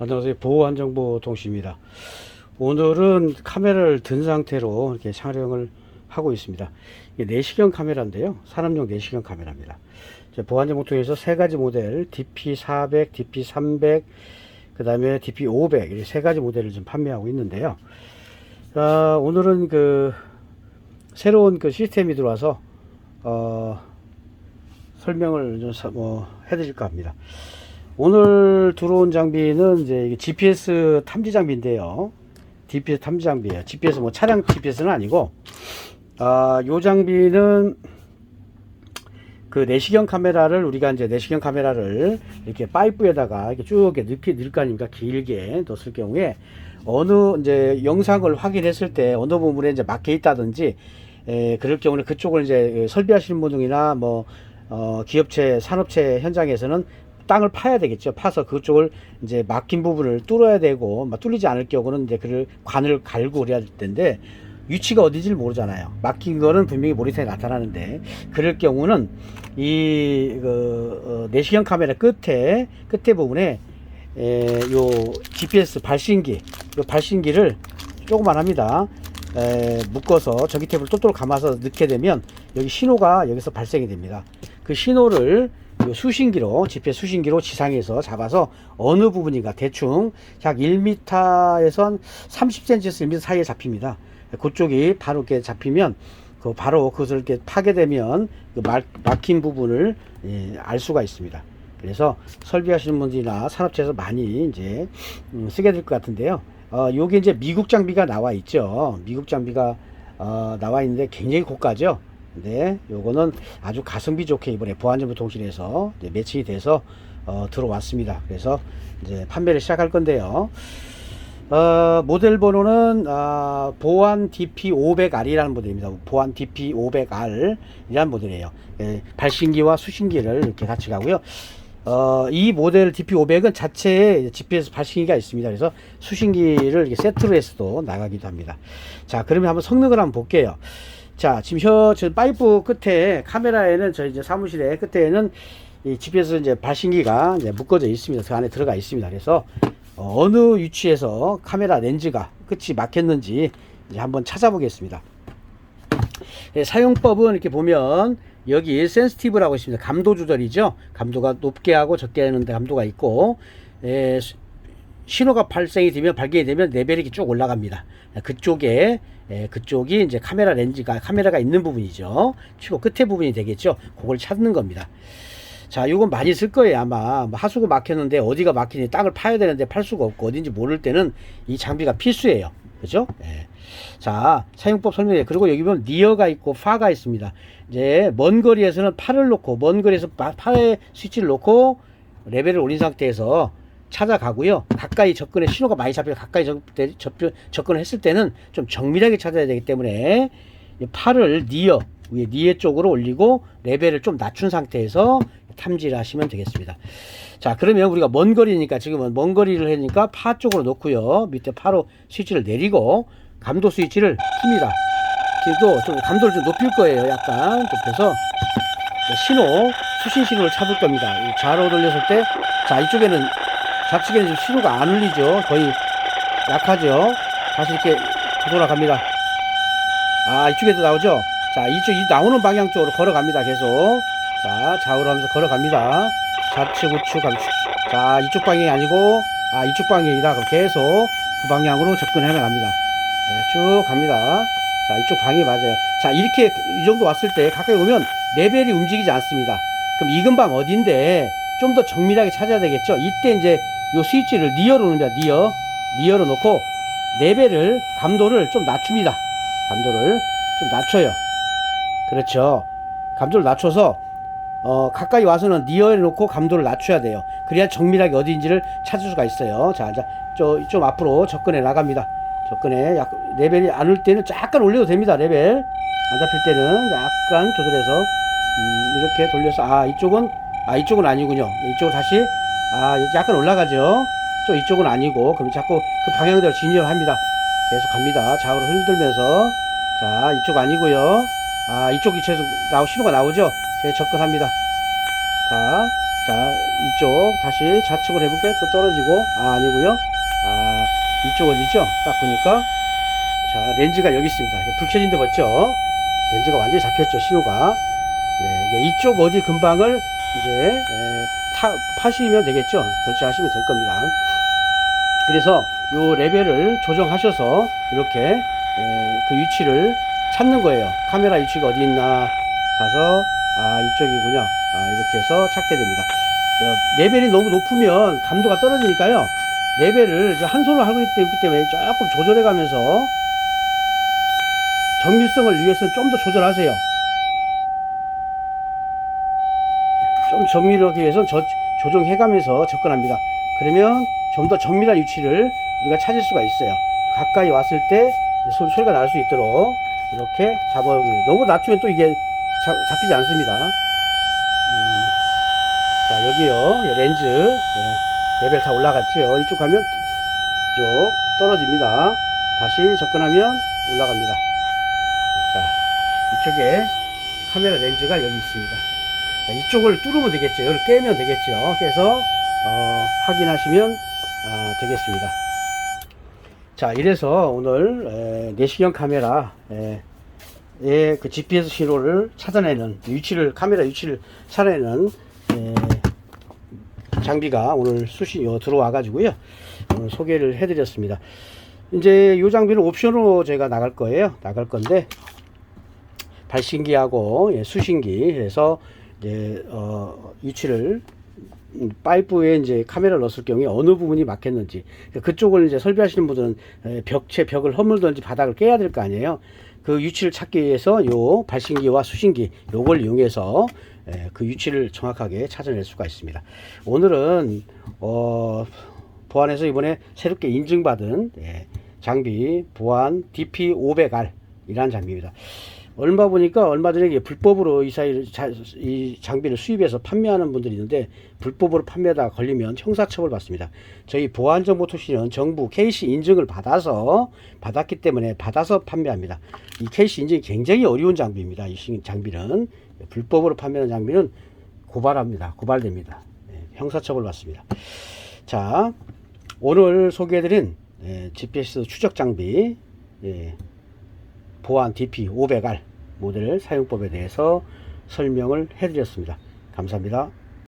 안녕하세요. 보호안정보통신입니다. 오늘은 카메라를 든 상태로 이렇게 촬영을 하고 있습니다. 내시경 카메라인데요. 산업용 내시경 카메라입니다. 보안정보 통에서 세 가지 모델, DP400, DP300, 그 다음에 DP500, 이렇게 세 가지 모델을 좀 판매하고 있는데요. 아, 오늘은 그 새로운 그 시스템이 들어와서 어, 설명을 좀 사- 뭐 해드릴까 합니다. 오늘 들어온 장비는 이제 GPS 탐지 장비인데요. GPS 탐지 장비예요. GPS 뭐 차량 GPS는 아니고 아, 요 장비는 그 내시경 카메라를 우리가 이제 내시경 카메라를 이렇게 파이프에다가 이렇게 쭉 이렇게 넣기 넣을 거 아닙니까? 길게 넣었을 경우에 어느 이제 영상을 확인했을 때 어느 부분에 이제 막혀 있다든지 에, 그럴 경우는 그쪽을 이제 설비하시는 분이나 뭐 어, 기업체 산업체 현장에서는 땅을 파야 되겠죠. 파서 그쪽을 이제 막힌 부분을 뚫어야 되고 막 뚫리지 않을 경우는 이제 그 관을 갈고 그래야 될 텐데 위치가 어디지를 모르잖아요. 막힌 거는 분명히 모니터에 나타나는데 그럴 경우는 이 그, 어, 내시경 카메라 끝에 끝에 부분에 에, 요 GPS 발신기 요 발신기를 조그만합니다. 에, 묶어서 전기 탭을 똑똑 감아서 넣게 되면 여기 신호가 여기서 발생이 됩니다. 그 신호를 요 수신기로 GPS 수신기로 지상에서 잡아서 어느 부분인가 대충 약 1m에서 한 30cm에서 1m 사이에 잡힙니다. 그쪽이 바로 이렇게 잡히면 그 바로 그것을 이렇게 파괴되면 그 막, 막힌 부분을 예, 알 수가 있습니다. 그래서 설비하시는 분들이나 산업체에서 많이 이제 음, 쓰게 될 것 같은데요. 어, 요게 이제 미국 장비가 나와 있죠. 미국 장비가 어, 나와 있는데 굉장히 고가죠. 근데 요거는 아주 가성비 좋게 이번에 보안정보 통신에서 이제 매칭이 돼서 어, 들어왔습니다. 그래서 이제 판매를 시작할 건데요. 어, 모델 번호는 아, 보안 DP500R이라는 모델입니다. 보안 DP500R이라는 모델이에요. 예, 발신기와 수신기를 이렇게 같이 가고요. 어, 이 모델 DP500은 자체에 GPS 발신기가 있습니다. 그래서 수신기를 이렇게 세트로 해서도 나가기도 합니다. 자, 그러면 한번 성능을 한번 볼게요. 자, 지금 혀, 저 파이프 끝에 카메라에는 저희 이제 사무실에 끝에는 이 GPS 이제 발신기가 이제 묶어져 있습니다. 그 안에 들어가 있습니다. 그래서 어, 어느 위치에서 카메라 렌즈가 끝이 막혔는지 이제 한번 찾아보겠습니다. 예, 사용법은 이렇게 보면 여기 센스티브라고 있습니다. 감도 조절이죠. 감도가 높게 하고 적게 하는데 감도가 있고 예, 시- 신호가 발생이 되면 발견이 되면 레벨이 쭉 올라갑니다. 그쪽에 예, 그쪽이 이제 카메라 렌즈가 카메라가 있는 부분이죠. 최고 끝에 부분이 되겠죠. 그걸 찾는 겁니다. 자, 이건 많이 쓸 거예요, 아마. 뭐 하수구 막혔는데 어디가 막히니 땅을 파야 되는데 팔 수가 없고 어딘지 모를 때는 이 장비가 필수예요. 그죠? 예. 자, 사용법 설명해. 그리고 여기 보면 니어가 있고 파가 있습니다. 이제 먼 거리에서는 팔을 놓고 먼 거리에서 파- 파의 스위치를 놓고 레벨을 올린 상태에서 찾아가고요. 가까이 접근해 신호가 많이 잡혀 가까이 접, 접, 접근을 했을 때는 좀 정밀하게 찾아야 되기 때문에 이 팔을 니어 위에 니에 쪽으로 올리고 레벨을 좀 낮춘 상태에서 탐지를 하시면 되겠습니다. 자, 그러면 우리가 먼 거리니까 지금은 먼 거리를 하니까 파 쪽으로 놓고요. 밑에 파로 스위치를 내리고 감도 스위치를 킵니다. 그리고 좀 감도를 좀 높일 거예요. 약간 높여서 신호, 수신 신호를 찾을 겁니다. 이 좌로 돌렸을 때, 자, 이쪽에는 좌측에는 지금 신호가 안 울리죠. 거의 약하죠. 다시 이렇게 돌아갑니다. 아, 이쪽에도 나오죠? 자, 이쪽, 이 나오는 방향 쪽으로 걸어갑니다. 계속. 자, 좌우로 하면서 걸어갑니다. 좌측, 우측, 감축. 자, 이쪽 방향이 아니고, 아, 이쪽 방향이다. 그럼 계속 그 방향으로 접근해 나갑니다. 네, 쭉 갑니다. 자, 이쪽 방향이 맞아요. 자, 이렇게, 이 정도 왔을 때 가까이 오면 레벨이 움직이지 않습니다. 그럼 이 근방 어딘데 좀 더 정밀하게 찾아야 되겠죠? 이때 이제 요 스위치를 니어로 놓습니다. 니어. 니어로 놓고 레벨을, 감도를 좀 낮춥니다. 감도를 좀 낮춰요. 그렇죠. 감도를 낮춰서 어, 가까이 와서는 니어에 놓고 감도를 낮춰야 돼요. 그래야 정밀하게 어디인지를 찾을 수가 있어요. 자, 자, 저, 좀 앞으로 접근해 나갑니다. 접근해. 약, 레벨이 안 올 때는 약간 올려도 됩니다. 레벨. 안 잡힐 때는 약간 조절해서, 음, 이렇게 돌려서, 아, 이쪽은, 아, 이쪽은 아니군요. 이쪽으로 다시, 아, 약간 올라가죠. 저 이쪽은 아니고, 그럼 자꾸 그 방향대로 진입을 합니다. 계속 갑니다. 좌우로 흔들면서. 자, 이쪽 아니고요. 아, 이쪽 위치에서 나오, 신호가 나오죠? 제가 접근합니다. 자, 자, 이쪽 다시 좌측으로 해볼게요. 또 떨어지고, 아, 아니고요 아, 이쪽 어디죠? 딱 보니까, 자, 렌즈가 여기 있습니다. 불 켜진 데 봤죠? 렌즈가 완전히 잡혔죠, 신호가. 네, 이쪽 어디 근방을 이제, 에, 타, 파시면 되겠죠? 그렇게 하시면 될 겁니다. 그래서 요 레벨을 조정하셔서 이렇게 에, 그 위치를 찾는 거예요. 카메라 위치가 어디 있나 가서 아 이쪽이군요. 아, 이렇게 해서 찾게 됩니다. 어, 레벨이 너무 높으면 감도가 떨어지니까요. 레벨을 한 손으로 하고 있기 때문에 조금 조절해 가면서 정밀성을 위해서는 좀더 조절하세요. 좀 정밀하기 위해서 저, 조정해 가면서 접근합니다. 그러면 좀 더 정밀한 위치를 우리가 찾을 수가 있어요. 가까이 왔을 때 소, 소리가 날 수 있도록 이렇게 잡아 너무 낮추면 또 이게 잡, 잡히지 않습니다. 음, 자 여기요 렌즈 예, 레벨 다 올라갔죠. 이쪽 가면 이쪽 떨어집니다. 다시 접근하면 올라갑니다. 자 이쪽에 카메라 렌즈가 여기 있습니다. 자, 이쪽을 뚫으면 되겠죠. 이걸 깨면 되겠죠. 깨서 어, 확인하시면 아, 되겠습니다. 자, 이래서 오늘 에, 내시경 카메라 에, 의그 GPS 신호를 찾아내는 위치를 카메라 위치를 찾아내는 에, 장비가 오늘 수시 어, 들어와 가지고요. 오늘 소개를 해드렸습니다. 이제 이 장비는 옵션으로 제가 나갈 거예요. 나갈 건데 발신기하고 예, 수신기 해서 이제 어, 위치를 음, 파이프에 이제 카메라를 넣었을 경우에 어느 부분이 막혔는지 그쪽을 이제 설비하시는 분들은 에, 벽체 벽을 허물든지 바닥을 깨야 될 거 아니에요. 그 위치를 찾기 위해서 요 발신기와 수신기 요걸 이용해서 에, 그 위치를 정확하게 찾아낼 수가 있습니다. 오늘은 어, 보안에서 이번에 새롭게 인증받은 예, 장비 보안 DP 500R 이라는 장비입니다. 얼마 보니까 얼마 전에 불법으로 이 사이 자- 이 장비를 수입해서 판매하는 분들이 있는데 불법으로 판매하다 걸리면 형사처벌 받습니다. 저희 보안정보통신은 정부 KC 인증을 받아서 받았기 때문에 받아서 판매합니다. 이 KC 인증이 굉장히 어려운 장비입니다. 이 신- 장비는 불법으로 판매하는 장비는 고발합니다. 고발됩니다. 예, 형사처벌 받습니다. 자, 오늘 소개해드린 예, GPS 추적 장비 예, 보안 DP 500R 모델 사용법에 대해서 설명을 해드렸습니다. 감사합니다.